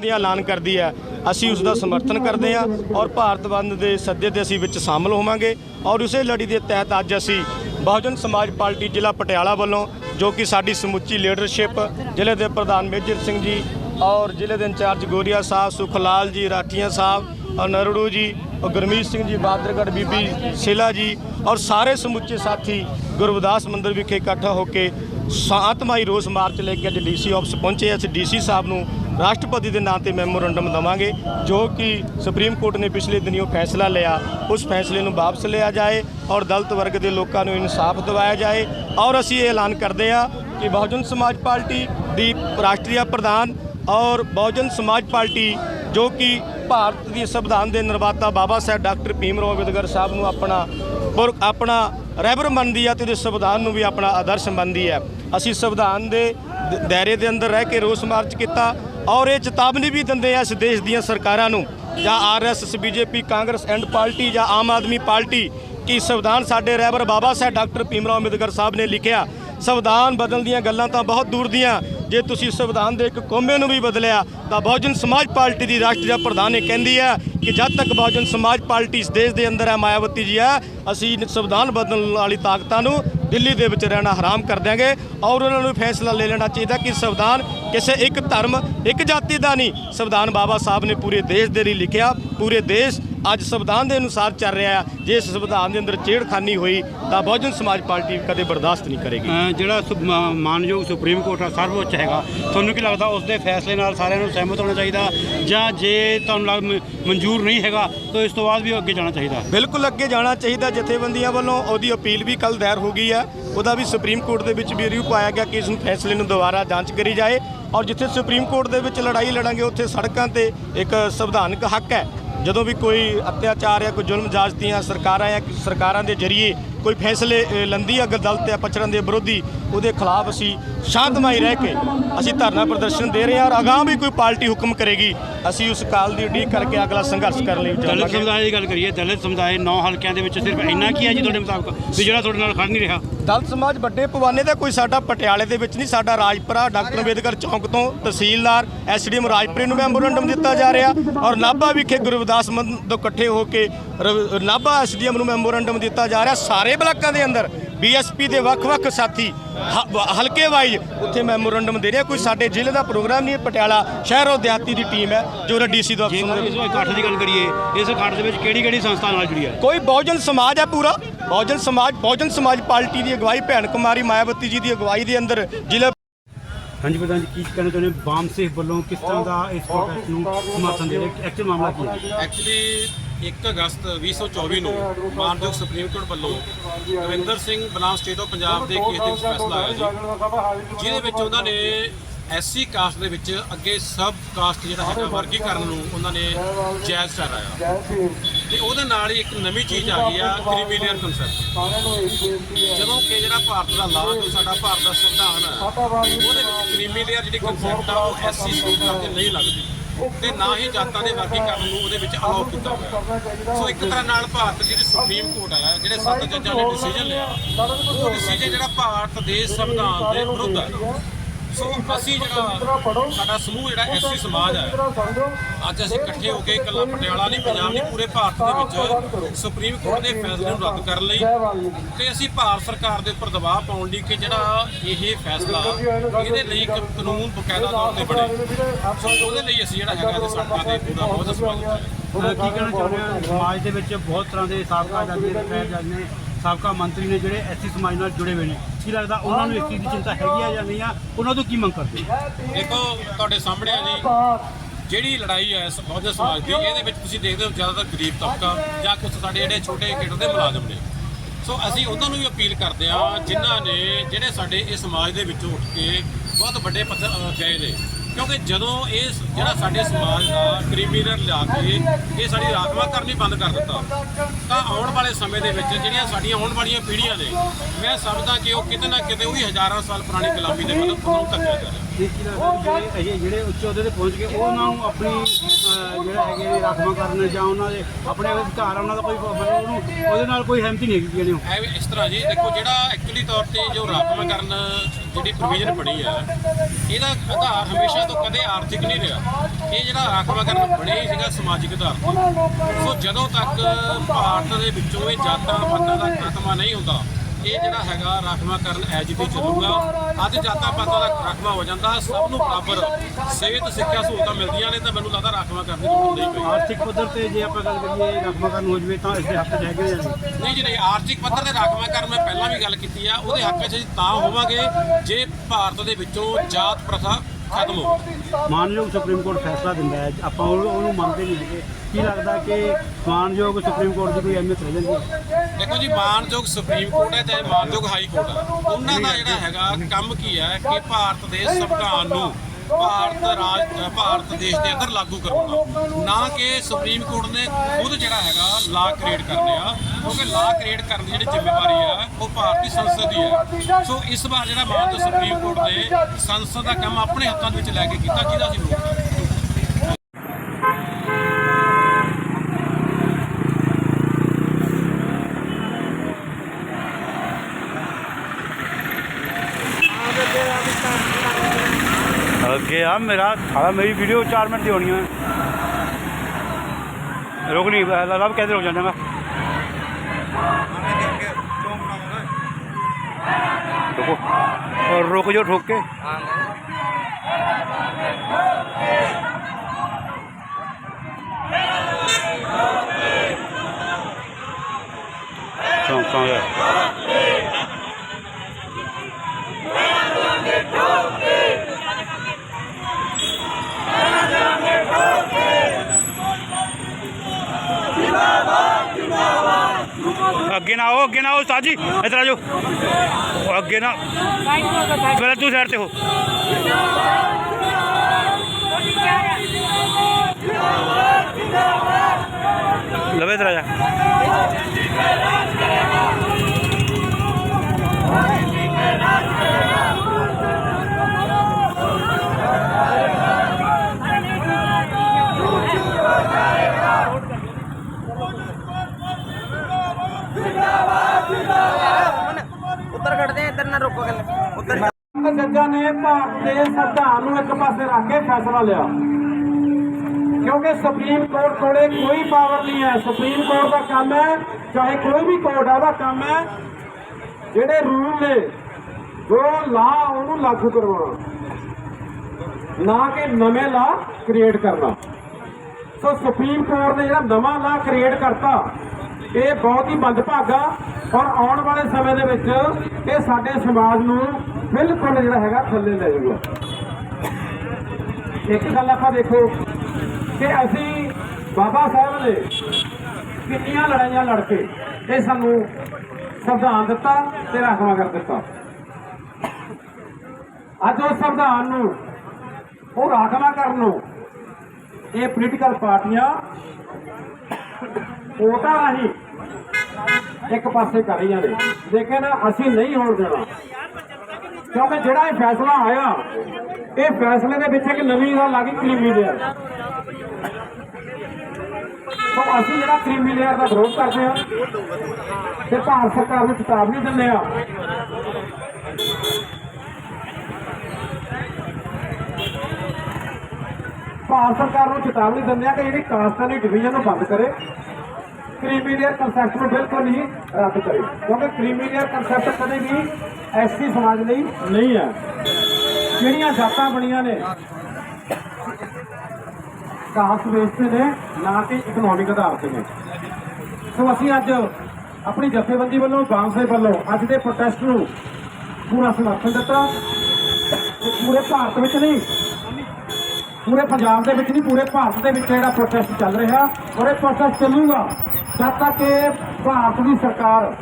ਦੀ ਐਲਾਨ ਕਰਦੀ ਹੈ। ਅਸੀਂ ਉਸ ਦਾ ਸਮਰਥਨ ਕਰਦੇ ਹਾਂ ਔਰ ਭਾਰਤ ਬੰਦ ਦੇ ਸੱਦੇ ਤੇ ਅਸੀਂ ਵਿੱਚ ਸ਼ਾਮਲ ਹੋਵਾਂਗੇ ਔਰ ਉਸੇ ਲੜੀ ਦੇ ਤਹਿਤ ਅੱਜ ਅਸੀਂ ਬਹੁਜਨ ਸਮਾਜ ਪਾਰਟੀ ਜ਼ਿਲ੍ਹਾ ਪਟਿਆਲਾ ਵੱਲੋਂ ਜੋ ਕਿ ਸਾਡੀ ਸਮੁੱਚੀ ਲੀਡਰਸ਼ਿਪ ਜ਼ਿਲ੍ਹੇ ਦੇ ਪ੍ਰਧਾਨ ਮੇਜਰ ਸਿੰਘ ਜੀ ਔਰ ਜ਼ਿਲ੍ਹੇ ਦੇ ਇੰਚਾਰਜ ਗੋਰੀਆ ਸਾਹਿਬ, ਸੁਖਲਾਲ ਜੀ, ਰਾਠੀਆਂ ਸਾਹਿਬ, ਔਰ ਨਰੜੂ ਜੀ, ਔਰ ਗੁਰਮੀਤ ਸਿੰਘ ਜੀ ਬਾਦਰਗੜ ਬੀਬੀ ਸ਼ੇਲਾ ਜੀ ਔਰ ਸਾਰੇ ਸਮੁੱਚੇ ਸਾਥੀ ਗੁਰਵਦਾਸ ਮੰਦਰ ਵਿਖੇ ਇਕੱਠਾ ਹੋ ਕੇ ਸ਼ਾਂਤਮਈ ਰੋਸ ਮਾਰਚ ਲੈ ਕੇ ਅੱਜ ਡੀਸੀ ਆਫਿਸ ਪਹੁੰਚੇ। ਅਸੀਂ ਡੀਸੀ ਸਾਹਿਬ ਨੂੰ ਰਾਸ਼ਟਰਪਤੀ ਦੇ ਨਾਂ ਤੇ ਮੈਮੋਰੰਡਮ ਦਵਾਂਗੇ ਜੋ ਕਿ ਸੁਪਰੀਮ ਕੋਰਟ ਨੇ ਪਿਛਲੇ ਦਿਨੀ ਉਹ ਫੈਸਲਾ ਲਿਆ ਉਸ ਫੈਸਲੇ ਨੂੰ ਵਾਪਸ ਲਿਆ ਜਾਏ ਔਰ ਦਲਤ ਵਰਗ ਦੇ ਲੋਕਾਂ ਨੂੰ ਇਨਸਾਫ ਦਿਵਾਇਆ ਜਾਏ ਔਰ ਅਸੀਂ ਇਹ ਐਲਾਨ ਕਰਦੇ ਹਾਂ ਕਿ ਬਹੁਜਨ ਸਮਾਜ ਪਾਰਟੀ ਦੀ ਰਾਸ਼ਟਰੀ ਪ੍ਰਧਾਨ ਔਰ ਬਹੁਜਨ ਸਮਾਜ ਪਾਰਟੀ ਜੋ ਕਿ ਭਾਰਤ ਦੀ ਸੰਵਿਧਾਨ ਦੇ ਨਿਰਮਾਤਾ ਬਾਬਾ ਸਾਹਿਬ ਡਾਕਟਰ ਭੀਮ ਰਾਓ ਅੰਬੇਦਕਰ ਸਾਹਿਬ ਨੂੰ ਆਪਣਾ ਆਪਣਾ ਰਹਿਬਰ ਮੰਨਦੀ ਹੈ ਤੇ ਉਹਦੇ ਸੰਵਿਧਾਨ ਨੂੰ ਵੀ ਆਪਣਾ ਆਦਰਸ਼ ਮੰਨਦੀ ਹੈ ਅਸੀਂ ਸੰਵਿਧਾਨ ਦੇ ਦ- ਦਾਇਰੇ ਦੇ ਅੰਦਰ ਰਹਿ ਕੇ ਰੋਸ ਮਾਰਚ ਕੀਤਾ ਔਰ ਇਹ ਚੇਤਾਵਨੀ ਵੀ ਦਿੰਦੇ ਆ ਇਸ ਦੇਸ਼ ਦੀਆਂ ਸਰਕਾਰਾਂ ਨੂੰ ਜਾਂ RSS BJP Congress and party ਜਾਂ ਆਮ ਆਦਮੀ ਪਾਰਟੀ ਕਿ ਸੰਵਿਧਾਨ ਸਾਡੇ ਰਹਿਬਰ ਬਾਬਾ ਸਾਹਿਬ ਡਾਕਟਰ ਭੀਮਰਾਓ ਅੰਬੇਦਕਰ ਸਾਹਿਬ ਨੇ ਲਿਖਿਆ। ਸੰਵਿਧਾਨ ਬਦਲਣ ਦੀਆਂ ਗੱਲਾਂ ਤਾਂ ਬਹੁਤ ਦੂਰ ਦੀਆਂ। ਜੇ ਤੁਸੀਂ ਸੰਵਿਧਾਨ ਦੇ ਇੱਕ ਕੋਮੇ ਨੂੰ ਵੀ ਬਦਲਿਆ, ਤਾਂ ਬਹੁਜਨ ਸਮਾਜ ਪਾਰਟੀ ਦੀ ਰਾਸ਼ਟਰੀ ਪ੍ਰਧਾਨ ਇਹ ਕਹਿੰਦੀ ਹੈ ਕਿ ਜਦ ਤੱਕ ਬਹੁਜਨ ਸਮਾਜ ਪਾਰਟੀ ਇਸ ਦੇਸ਼ ਦੇ ਅੰਦਰ ਹੈ, ਮਾਇਆਵਤੀ ਜੀ ਹੈ, ਅਸੀਂ ਸੰਵਿਧਾਨ ਬਦਲਣ ਵਾਲੀ ਤਾਕਤਾਂ ਨੂੰ ਦਿੱਲੀ ਦੇ ਵਿੱਚ ਰਹਿਣਾ ਹਰਾਮ ਕਰ ਦਿਆਂਗੇ ਔਰ ਉਹਨਾਂ ਨੂੰ ਫੈਸਲਾ ਲੈ ਲੈਣਾ ਚਾਹੀਦਾ ਕਿ ਸੰਵਿਧਾਨ ਕਿਸੇ ਇੱਕ ਧਰਮ, ਇੱਕ ਜਾਤੀ ਦਾ ਨਹੀਂ। ਸੰਵਿਧਾਨ ਬਾਬਾ ਸਾਹਿਬ ਨੇ ਪੂਰੇ ਦੇਸ਼ ਦੇ ਲਈ ਲਿਖਿਆ, ਪੂਰੇ ਦੇਸ਼ ਅੱਜ ਸੰਵਿਧਾਨ ਦੇ ਅਨੁਸਾਰ ਚੱਲ ਰਿਹਾ ਹੈ ਜੇ ਇਸ ਸੰਵਿਧਾਨ ਦੇ ਅੰਦਰ ਛੇੜਖਾਨੀ ਹੋਈ ਤਾਂ ਬਹੁਜਨ ਸਮਾਜ ਪਾਰਟੀ ਕਦੇ ਬਰਦਾਸ਼ਤ ਨਹੀਂ ਕਰੇਗੀ। ਜਿਹੜਾ ਮਾਨਯੋਗ ਸੁਪਰੀਮ ਕੋਰਟ ਆ ਸਰਵਉੱਚ ਹੈਗਾ ਤੁਹਾਨੂੰ ਕੀ ਲੱਗਦਾ ਉਸ ਦੇ ਫੈਸਲੇ ਨਾਲ ਸਾਰਿਆਂ ਨੂੰ ਸਹਿਮਤ ਹੋਣਾ ਚਾਹੀਦਾ? ਜਾਂ ਜੇ ਤੁਹਾਨੂੰ ਮਨਜ਼ੂਰ ਨਹੀਂ ਹੈਗਾ ਤਾਂ ਇਸ ਤੋਂ ਬਾਅਦ ਵੀ ਅੱਗੇ ਜਾਣਾ ਚਾਹੀਦਾ? ਬਿਲਕੁਲ ਅੱਗੇ ਜਾਣਾ ਚਾਹੀਦਾ ਜਥੇਬੰਦੀਆਂ ਵੱਲੋਂ। ਉਹਦੀ ਅਪੀਲ ਵੀ ਕੱਲ ਦਾਇਰ ਹੋ ਗਈ ਹੈ ਉਹਦਾ ਵੀ ਸੁਪਰੀਮ ਕੋਰਟ ਦੇ ਵਿੱਚ ਵੀ ਰਿਵਿਊ ਪਾਇਆ ਗਿਆ ਕਿ ਇਸ ਨੂੰ ਫੈਸਲੇ ਨੂੰ ਦੁਬਾਰਾ ਜਾਂਚ ਕਰੀ ਜਾਏ। ਔਰ ਜਿੱਥੇ ਸੁਪਰੀਮ ਕੋਰਟ ਦੇ ਵਿੱਚ ਲੜਾਈ ਲੜਾਂਗੇ ਉੱਥੇ ਸੜਕਾਂ ਤੇ ਇੱਕ ਸੰਵਿਧਾਨਕ ਹੱਕ ਹੈ। ਜਦੋਂ ਵੀ ਕੋਈ ਅਤਿਆਚਾਰ ਜਾਂ ਕੋਈ ਜ਼ੁਲਮ ਜਾਚਦੀਆਂ ਸਰਕਾਰਾਂ ਜਾਂ ਸਰਕਾਰਾਂ ਦੇ ਜ਼ਰੀਏ ਕੋਈ ਫੈਸਲੇ ਅ, ਲੰਦੀ ਅਗ ਦਲਤ ਜਾਂ ਪਛੜਨ ਦੇ ਵਿਰੋਧੀ ਉਹਦੇ ਖਿਲਾਫ ਅਸੀਂ ਸ਼ਾਂਤਮਈ ਰਹਿ ਕੇ ਅਸੀਂ ਧਰਨਾ ਪ੍ਰਦਰਸ਼ਨ ਦੇ ਰਹੇ ਹਾਂ ਔਰ ਅਗਾਂਹ ਵੀ ਕੋਈ ਪਾਰਟੀ ਹੁਕਮ ਕਰੇਗੀ ਅਸੀਂ ਉਸ ਕਾਲ ਦੀ ਉਡੀਕ ਕਰਕੇ ਅਗਲਾ ਸੰਘਰਸ਼ ਕਰਨ ਲਈ ਦਲਿਤ ਸਮੁਦਾਇ ਦੀ ਗੱਲ ਕਰੀਏ ਦਲਿਤ ਸਮੁਦਾਇ 9 ਹਲਕਿਆਂ ਦੇ ਵਿੱਚ ਸਿਰਫ ਇੰਨਾ ਕੀ ਹੈ ਜੀ ਤੁਹਾਡੇ ਮੁਤਾਬਕ? ਵੀ ਜਿਹੜਾ ਤੁਹਾਡੇ ਨਾਲ ਖੜ ਨਹੀਂ ਰਿਹਾ। ਦਲਿਤ ਸਮਾਜ ਵੱਡੇ ਪਵਾਨੇ ਦਾ ਕੋਈ ਸਾਡਾ ਪਟਿਆਲੇ ਦੇ ਵਿੱਚ ਨਹੀਂ ਸਾਡਾ ਰਾਜਪੁਰਾ ਡਾਕਟਰ ਅੰਬੇਦਕਰ ਚੌਂਕ ਤੋਂ ਤਹਿਸੀਲਦਾਰ ਐਸਡੀਐਮ ਰਾਜਪੁਰੇ ਨੂੰ ਮੈਮੋਰੰਡਮ ਦਿੱਤਾ ਜਾ ਰਿਹਾ ਔਰ ਨਾਭਾ ਵਿਖੇ ਗੁਰਵਦਾਸ ਮੰਦ ਤੋਂ ਇਕੱਠੇ ਹੋ ਕੇ ਨਾਭਾ ਐਸਡੀਐਮ ਨੂੰ ਮੈਮੋਰੰਡਮ ਦਿੱਤਾ ਜਾ ਰਿਹਾ ਸਾਰੇ ਬਲਾਕਾਂ ਦੇ ਅੰਦਰ। ਬੀਐਸਪੀ ਦੇ ਵੱਖ-ਵੱਖ ਸਾਥੀ ਹਲਕੇ ਵਾਈਜ਼ ਉੱਥੇ ਮੈਮੋਰੰਡਮ ਦੇ ਰਿਹਾ ਕੋਈ ਸਾਡੇ ਜ਼ਿਲ੍ਹੇ ਦਾ ਪ੍ਰੋਗਰਾਮ ਨਹੀਂ ਹੈ ਪਟਿਆਲਾ ਸ਼ਹਿਰੋ ਦਿਹਾਤੀ ਦੀ ਟੀਮ ਹੈ ਜੋ ਡੀਸੀ ਦਾ ਅਫਸਰ ਇਸ ਇਕੱਠ ਦੀ ਗੱਲ ਕਰੀਏ ਇਸ ਇਕੱਠ ਦੇ ਵਿੱਚ ਕਿਹੜੀ ਕਿਹੜੀ ਸੰਸਥਾ ਨਾਲ ਜੁੜੀ ਹੈ? ਕੋਈ ਬਹੁਜਨ ਸਮਾਜ ਹੈ ਪੂਰਾ। ਬਹੁਜਨ ਸਮਾਜ ਬਹੁਜਨ ਸਮਾਜ ਪਾਰਟੀ ਦੀ ਅਗਵਾਈ ਭੈਣ ਕੁਮਾਰੀ ਮਾਇਆਵਤੀ ਜੀ ਦੀ ਅਗਵਾਈ ਦੇ ਅੰਦਰ ਜ਼ਿਲ੍ਹਾ ਹਾਂਜੀ ਪ੍ਰਧਾਨ ਜੀ ਕੀ ਕਹਿਣਾ ਚਾਹੁੰਦੇ? ਵਾਮ ਸੇਖ ਵੱਲੋਂ ਕਿਸ ਤਰ੍ਹਾਂ ਦਾ ਇਸ ਪ੍ਰੋਟੈਸਟ ਨੂੰ ਸਮਰਥਨ ਦੇ ਰਿਹਾ? ਐਕਚੁਅਲ ਮਾਮਲਾ ਕੀ ਹੈ? ਐਕਚੁਅਲੀ 1 ਅਗਸਤ 2024 ਨੂੰ ਮਾਨਯੋਗ ਸੁਪਰੀਮ ਕੋਰਟ ਵੱਲੋਂ ਰਵਿੰਦਰ ਸਿੰਘ ਬਨਾਮ ਸਟੇਟ ਆਫ ਪੰਜਾਬ ਦੇ ਕੇਸ ਦੇ ਵਿੱਚ ਫੈਸਲਾ ਆਇਆ ਜੀ, ਜਿਹਦੇ ਵਿੱਚ ਉਹਨਾਂ ਨੇ ਐਸਸੀ ਕਾਸਟ ਦੇ ਵਿੱਚ ਅੱਗੇ ਸਬ ਕਾਸਟ ਜਿਹੜਾ ਹੈਗਾ ਵਰਗੀਕਰਨ ਨੂੰ ਉਹਨਾਂ ਨੇ ਜਾਇਜ਼ ਠਹਿਰਾਇਆ। ਤੇ ਉਹਦੇ ਨਾਲ ਹੀ ਇੱਕ ਨਵੀਂ ਚੀਜ਼ ਆ ਗਈ ਆ ਕ੍ਰੀਮੀਲੀਅਰ ਕਨਸੈਪਟ ਜਦੋਂ ਕਿ ਜਿਹੜਾ ਭਾਰਤ ਦਾ ਲਾਅ ਜੋ ਸਾਡਾ ਭਾਰਤ ਦਾ ਸੰਵਿਧਾਨ ਹੈ ਉਹਦੇ ਵਿੱਚ ਕ੍ਰੀਮੀਲੀਅਰ ਜਿਹੜੀ ਕਨਸੈਪਟ ਆ, ਉਹ ਐਸਸੀ ਸੂਟ ਕਰਕੇ ਨਹੀਂ ਲੱਗਦੀ। ਤੇ ਨਾ ਹੀ ਜਾਤਾਂ ਦੇ ਵਰਗੀਕਰਨ ਨੂੰ ਉਹਦੇ ਵਿੱਚ ਅਲਾਉ ਕੀਤਾ ਹੋਇਆ। ਸੋ ਇੱਕ ਤਰ੍ਹਾਂ ਨਾਲ ਭਾਰਤ ਜਿਹੜੀ ਸੁਪਰੀਮ ਕੋਰਟ ਆ, ਜਿਹੜੇ ਸੱਤ ਜੱਜਾਂ ਨੇ ਡਿਸੀਜਨ ਲਿਆ, ਉਹ ਡਿਸੀਜਨ ਜਿਹੜਾ ਭਾਰਤ ਦੇ ਸੰਵਿਧਾਨ ਦੇ ਵਿਰੁੱਧ ਹੈ ਅਸੀਂ ਜਿਹੜਾ ਸਾਡਾ ਸਮੂਹ ਜਿਹੜਾ ਐਸਸੀ ਸਮਾਜ ਹੈ। ਅੱਜ ਅਸੀਂ ਇਕੱਠੇ ਹੋ ਕੇ ਇਕੱਲਾ ਪਟਿਆਲਾ ਨਹੀਂ ਪੰਜਾਬ ਨਹੀਂ ਪੂਰੇ ਭਾਰਤ ਦੇ ਵਿੱਚ ਸੁਪਰੀਮ ਕੋਰਟ ਦੇ ਫੈਸਲੇ ਨੂੰ ਰੱਦ ਕਰਨ ਲਈ ਤੇ ਅਸੀਂ ਭਾਰਤ ਸਰਕਾਰ ਦੇ ਉੱਪਰ ਦਬਾਅ ਪਾਉਣ ਲਈ ਕਿ ਜਿਹੜਾ ਇਹ ਫੈਸਲਾ ਇਹਦੇ ਲਈ ਇੱਕ ਕਾਨੂੰਨ ਬਕਾਇਦਾ ਤੌਰ ਤੇ ਬਣੇ। ਸੋ ਉਹਦੇ ਲਈ ਅਸੀਂ ਜਿਹੜਾ ਹੈਗਾ ਤੇ ਸੜਕਾਂ ਤੇ ਪੂਰਾ ਬਹੁਤ ਸਵਾਲ ਕੀਤਾ ਅਹ ਕੀ ਕਹਿਣਾ ਚਾਹੁੰਦੇ ਹੋ? ਸਮਾਜ ਦੇ ਵਿੱਚ ਬਹੁਤ ਤਰ੍ਹਾਂ ਦੇ ਸਾਬਕਾ ਜੱਜ ਰਿਟਾਇਰ ਜੱਜ ਨੇ। ਸਾਬਕਾ ਮੰਤਰੀ ਨੇ ਜਿਹੜੇ ਐਸੀ ਸਮਾਜ ਨਾਲ ਜੁੜੇ ਹੋਏ ਨੇ ਕੀ ਲੱਗਦਾ ਉਹਨਾਂ ਨੂੰ ਇਸ ਚੀਜ਼ ਦੀ ਚਿੰਤਾ ਹੈਗੀ ਆ ਜਾਂ ਨਹੀਂ ਆ? ਉਹਨਾਂ ਤੋਂ ਕੀ ਮੰਗ ਕਰਦੇ ਦੇਖੋ ਤੁਹਾਡੇ ਸਾਹਮਣੇ ਆ ਜੀ ਜਿਹੜੀ ਲੜਾਈ ਹੈ ਬਹੁਜਨ ਸਮਾਜ ਦੀ ਇਹਦੇ ਵਿੱਚ ਤੁਸੀਂ ਦੇਖਦੇ ਹੋ ਜ਼ਿਆਦਾਤਰ ਗਰੀਬ ਤਬਕਾ ਜਾਂ ਕੁਝ ਸਾਡੇ ਜਿਹੜੇ ਛੋਟੇ ਖੇਡ ਦੇ ਮੁਲਾਜ਼ਮ ਨੇ। ਸੋ ਅਸੀਂ ਉਹਨਾਂ ਨੂੰ ਵੀ ਅਪੀਲ ਕਰਦੇ ਹਾਂ ਜਿਨ੍ਹਾਂ ਨੇ ਜਿਹੜੇ ਸਾਡੇ ਇਸ ਸਮਾਜ ਦੇ ਵਿੱਚੋਂ ਉੱਠ ਕੇ ਬਹੁਤ ਵੱਡੇ ਪੱਧਰ ਅ, ਗਏ ਨੇ। ਕਿਉਂਕਿ ਜਦੋਂ ਇਹ ਜਿਹੜਾ ਸਾਡੇ ਸਮਾਜ ਦਾ ਕ੍ਰਿਮੀਨਲ ਲਿਆ ਕੇ ਇਹ ਸਾਡੀ ਰਾਖਵਾ ਕਰਨੀ ਬੰਦ ਕਰ ਦਿੱਤਾ, ਤਾਂ ਆਉਣ ਵਾਲੇ ਸਮੇਂ ਦੇ ਵਿੱਚ ਜਿਹੜੀਆਂ ਸਾਡੀਆਂ ਆਉਣ ਵਾਲੀਆਂ ਪੀੜ੍ਹੀਆਂ ਨੇ, ਮੈਂ ਸਮਝਦਾ ਕਿ ਉਹ ਕਿਤੇ ਨਾ ਕਿਤੇ ਉਹੀ ਹਜ਼ਾਰਾਂ ਸਾਲ ਪੁਰਾਣੀ ਗੁਲਾਮੀ ਦੇ ਮਤਲਬ ਨੂੰ ਧੱਕਿਆ ਜਾ ਰਿਹਾ ਇਹ ਲੱਗਦਾ ਜਿਹੜੇ ਉੱਚ ਅਹੁਦੇ ਤੇ ਪਹੁੰਚ ਗਏ, ਉਹਨਾਂ ਨੂੰ ਆਪਣੀ ਜਿਹੜਾ ਹੈਗੇ ਰਾਖਵਾਂ ਕਰਨ ਜਾਂ ਉਹਨਾਂ ਦੇ ਆਪਣੇ ਅਧਿਕਾਰ ਉਹਨਾਂ ਦਾ ਕੋਈ ਮਤਲਬ ਉਹਨੂੰ ਉਹਦੇ ਨਾਲ ਕੋਈ ਸਹਿਮਤੀ ਨਹੀਂ ਹੈਗੀ ਕਹਿੰਦੇ ਐਵੇਂ ਇਸ ਤਰ੍ਹਾਂ ਜੀ, ਦੇਖੋ ਜਿਹੜਾ ਐਕਚੁਅਲੀ ਤੌਰ ਤੇ ਜੋ ਰਾਖਵਾਂਕਰਨ ਜਿਹੜੀ ਪ੍ਰੋਵੀਜ਼ਨ ਬਣੀ ਆ, ਇਹਦਾ ਆਧਾਰ ਹਮੇਸ਼ਾ ਤੋਂ ਕਦੇ ਆਰਥਿਕ ਨਹੀਂ ਰਿਹਾ। ਇਹ ਜਿਹੜਾ ਰਾਖਵਾਂਕਰਨ ਬਣਿਆ ਹੀ ਸੀਗਾ ਸਮਾਜਿਕ ਆਧਾਰ ਤੇ। ਸੋ ਜਦੋਂ ਤੱਕ ਭਾਰਤ ਦੇ ਵਿੱਚੋਂ ਇਹ ਜਾਤਾਂ ਪਾਤਾਂ ਦਾ ਖਾਤਮਾ ਨਹੀਂ ਹੁੰਦਾ ਇਹ ਜਿਹੜਾ ਹੈਗਾ ਰਾਖਵਾਂਕਰਨ ਐਜ ਵੀ ਚੱਲੂਗਾ ਅੱਜ ਜਾਤਾਂ ਪਾਤਾਂ ਦਾ ਖਾਤਮਾ ਹੋ ਜਾਂਦਾ ਸਭ ਨੂੰ ਬਰਾਬਰ ਸਿਹਤ ਸਿੱਖਿਆ ਸਹੂਲਤਾਂ ਮਿਲਦੀਆਂ ਨੇ ਤਾਂ ਮੈਨੂੰ ਲੱਗਦਾ ਰਾਖਵਾਂਕਰਨ ਦੀ ਲੋੜ ਨਹੀਂ ਪਈ। ਆਰਥਿਕ ਪੱਧਰ ਤੇ ਜੇ ਆਪਾਂ ਗੱਲ ਕਰੀਏ ਰਾਖਵਾਂ ਕਰਨ ਹੋ ਜਵੇ ਤਾਂ ਇਸ ਦੇ ਹੱਕ 'ਚ ਹੈਗੇ ਨਹੀਂ ਜੀ ਨਹੀਂ ਆਰਥਿਕ ਪੱਧਰ ਤੇ ਰਾਖਵਾਂਕਰਨ ਮੈਂ ਪਹਿਲਾਂ ਵੀ ਗੱਲ ਕੀਤੀ ਆ ਉਹਦੇ ਹੱਕ 'ਚ ਤਾਂ ਹੋਵਾਂਗੇ ਜੇ ਭਾਰਤ ਦੇ ਵਿੱਚੋਂ ਜਾਤ ਪ੍ਰਥਾ ਖਤਮ ਹੋ ਮਾਨਯੋਗ ਸੁਪਰੀਮ ਕੋਰਟ ਫੈਸਲਾ ਦਿੰਦਾ ਹੈ। ਆਪਾਂ ਉਹ- ਉਹਨੂੰ ਮੰਨਦੇ ਨਹੀਂ ਹੈਗੇ। ਕੀ ਲੱਗਦਾ ਕਿ ਮਾਨਯੋਗ ਸੁਪਰੀਮ ਕੋਰਟ ਦੀ ਕੋਈ ਅਹਿਮੀਅਤ ਰਹਿ ਜਾਂਦੀ ਹੈ? ਦੇਖੋ ਜੀ ਮਾਨਯੋਗ ਸੁਪਰੀਮ ਕੋਰਟ ਹੈ ਚਾਹੇ ਮਾਨਯੋਗ ਹਾਈ ਕੋਰਟ ਹੈ। ਉਹਨਾਂ ਦਾ ਜਿਹੜਾ ਹੈਗਾ ਕੰਮ ਕੀ ਹੈ ਕਿ ਭਾਰਤ ਦੇ ਸੰਵਿਧਾਨ ਨੂੰ ਭਾਰਤ ਰਾਜ, ਭਾਰਤ ਦੇਸ਼ ਦੇ ਅੰਦਰ ਲਾਗੂ ਕਰਵਾਉਣਾ ਨਾ ਕਿ ਸੁਪਰੀਮ ਕੋਰਟ ਨੇ ਖੁਦ ਜਿਹੜਾ ਹੈਗਾ ਲਾ ਕ੍ਰੀਏਟ ਕਰ ਲਿਆ। ਕਿਉਂਕਿ ਲਾ ਕ੍ਰੀਏਟ ਕਰਨ ਦੀ ਜਿਹੜੀ ਜ਼ਿੰਮੇਵਾਰੀ ਆ, ਉਹ ਭਾਰਤੀ ਸੰਸਦ ਦੀ ਹੈ ਸੋ ਇਸ ਵਾਰ ਜਿਹੜਾ ਮਾਨਯੋਗ ਸੁਪਰੀਮ ਕੋਰਟ ਨੇ ਸੰਸਦ ਦਾ ਕੰਮ ਆਪਣੇ ਹੱਥਾਂ ਦੇ ਵਿੱਚ ਲੈ ਕੇ ਕੀਤਾ ਜਿਹਦਾ ਅਸੀਂ ਵਿਰੋਧ ਅੱਗੇ ਮੇਰਾ ਸਾਰਾ ਮੇਰੀ ਵੀਡੀਓ 4 ਮਿੰਟ ਦੀ ਹੋਣੀ ਹੈ ਰੁਕ ਨਹੀਂ ਲੱਭ ਕਹਿੰਦੇ ਰੁਕ ਜਾਂਦਾ ਮੈਂ? ਰੁਕੋ। ਰੁਕ ਜੋ ਠੋਕ। ਕੇ ਚੌਂਕ ਚੌਂਕ ਅੱਗੇ ਨਾ ਆਓ, ਅੱਗੇ ਨਾ ਆਓ ਉਸਤਾਦ ਜੀ ਇੱਧਰ ਆ ਜਾਓ। ਉਹ ਅੱਗੇ ਨਾ, ਪਹਿਲਾਂ ਤੂੰ ਸਾਈਡ ਤੇ ਹੋ। ਲਵੇ ਇੱਧਰ ਆ ਜਾ। ਉੱਤਰ ਕੱਢਦੇ ਆ, ਇੱਧਰ ਨਾ ਰੋਕੋ ਗੱਲ ਉੱਧਰ ਜੱਜਾਂ ਨੇ ਭਾਰਤ ਦੇ ਸੰਵਿਧਾਨ ਨੂੰ ਇੱਕ ਪਾਸੇ ਰੱਖ ਕੇ ਫੈਸਲਾ ਲਿਆ। ਕਿਉਂਕਿ ਸੁਪਰੀਮ ਕੋਰਟ ਕੋਲੇ ਕੋਈ ਪਾਵਰ ਨਹੀਂ ਹੈ। ਸੁਪਰੀਮ ਕੋਰਟ ਦਾ ਕੰਮ ਹੈ ਚਾਹੇ ਕੋਈ ਵੀ ਕੋਰਟ ਆ ਉਹਦਾ ਕੰਮ ਹੈ ਜਿਹੜੇ ਰੂਲ ਨੇ ਜੋ ਲਾ ਉਹਨੂੰ ਲਾਗੂ ਕਰਵਾਉਣਾ ਨਾ ਕਿ ਨਵੇਂ ਲਾ ਕ੍ਰੀਏਟ ਕਰਨਾ। ਸੋ ਸੁਪਰੀਮ ਕੋਰਟ ਨੇ ਜਿਹੜਾ ਨਵਾਂ ਲਾ ਕ੍ਰੀਏਟ ਕਰਤਾ ਇਹ ਬਹੁਤ ਹੀ ਮੰਦਭਾਗਾ ਔਰ ਆਉਣ ਵਾਲੇ ਸਮੇਂ ਦੇ ਵਿੱਚ ਇਹ ਸਾਡੇ ਸਮਾਜ ਨੂੰ ਬਿਲਕੁਲ ਜਿਹੜਾ ਹੈਗਾ ਥੱਲੇ ਲੈ ਜਾਊਗਾ। ਇੱਕ ਗੱਲ ਆਪਾਂ ਦੇਖੋ ਕਿ ਅਸੀਂ ਬਾਬਾ ਸਾਹਿਬ ਨੇ ਕਿੰਨੀਆਂ ਲੜਾਈਆਂ ਲੜ ਕੇ ਇਹ ਸਾਨੂੰ ਸੰਵਿਧਾਨ ਦਿੱਤਾ ਤੇ ਰਾਖਵਾ ਕਰ ਦਿੱਤਾ। ਅੱਜ ਉਹ ਸੰਵਿਧਾਨ ਨੂੰ, ਉਹ ਰਾਖਵਾ ਕਰਨ ਨੂੰ ਇਹ ਪੋਲੀਟੀਕਲ ਪਾਰਟੀਆਂ ਵੋਟਾਂ ਰਾਹੀਂ ਇੱਕ ਪਾਸੇ ਕਰ ਰਹੀਆਂ ਨੇ। ਲੇਕਿਨ ਅਸੀਂ ਨਹੀਂ ਹੋਣ ਦੇਣਾ। ਕਿਉਂਕਿ ਜਿਹੜਾ ਇਹ ਫੈਸਲਾ ਆਇਆ, ਇਹ ਫੈਸਲੇ ਦੇ ਵਿੱਚ ਇੱਕ ਨਵੀਂ ਗੱਲ ਆ ਗਈ ਕ੍ਰੀਮੀ ਲੇਅਰ। ਤਾਂ ਅਸੀਂ ਜਿਹੜਾ ਕ੍ਰੀਮੀ ਲੇਅਰ ਦਾ ਵਿਰੋਧ ਕਰਦੇ ਹਾਂ ਤੇ ਭਾਰਤ ਸਰਕਾਰ ਨੂੰ ਚੇਤਾਵਨੀ ਦਿੰਦੇ ਆ ਭਾਰਤ ਸਰਕਾਰ ਨੂੰ ਚੇਤਾਵਨੀ ਦਿੰਦੇ ਆ ਕਿ ਜਿਹੜੀ ਕਾਸਟਾਂ ਦੀ ਡਿਵੀਜ਼ਨ ਨੂੰ ਬੰਦ ਕਰੇ। ਕ੍ਰੀਮੀਲੀਅਰ ਕਨਸੈਪਟ ਨੂੰ ਬਿਲਕੁਲ ਹੀ ਰੱਦ ਕਰੇ। ਕਿਉਂਕਿ ਕ੍ਰੀਮੀਲੀਅਰ ਕਨਸੈਪਟ ਕਦੇ ਵੀ ਐਸਟੀ ਸਮਾਜ ਲਈ ਨਹੀਂ ਹੈ। ਜਿਹੜੀਆਂ ਜਾਤਾਂ ਬਣੀਆਂ ਨੇ ਕਾਸਟ ਬੇਸ ਤੇ ਨੇ, ਨਾ ਕਿ ਇਕਨੋਮਿਕ ਆਧਾਰ ਤੇ ਨੇ। ਸੋ ਅਸੀਂ ਅੱਜ ਆਪਣੀ ਜਥੇਬੰਦੀ ਵੱਲੋਂ, ਬਾਂਸੇ ਵੱਲੋਂ ਅੱਜ ਦੇ ਪ੍ਰੋਟੈਸਟ ਨੂੰ ਪੂਰਾ ਸਮਰਥਨ ਦਿੱਤਾ। ਪੂਰੇ ਭਾਰਤ ਵਿੱਚ ਨਹੀਂ, ਪੂਰੇ ਪੰਜਾਬ ਦੇ ਵਿੱਚ ਨਹੀਂ, ਪੂਰੇ ਭਾਰਤ ਦੇ ਵਿੱਚ ਜਿਹੜਾ ਪ੍ਰੋਟੈਸਟ ਚੱਲ ਰਿਹਾ, ਔਰ ਇਹ ਪ੍ਰੋਟੈਸਟ ਚੱਲੂਗਾ। ਜਦ ਤੱਕ ਇਹ ਭਾਰਤ ਦੀ ਸਰਕਾਰ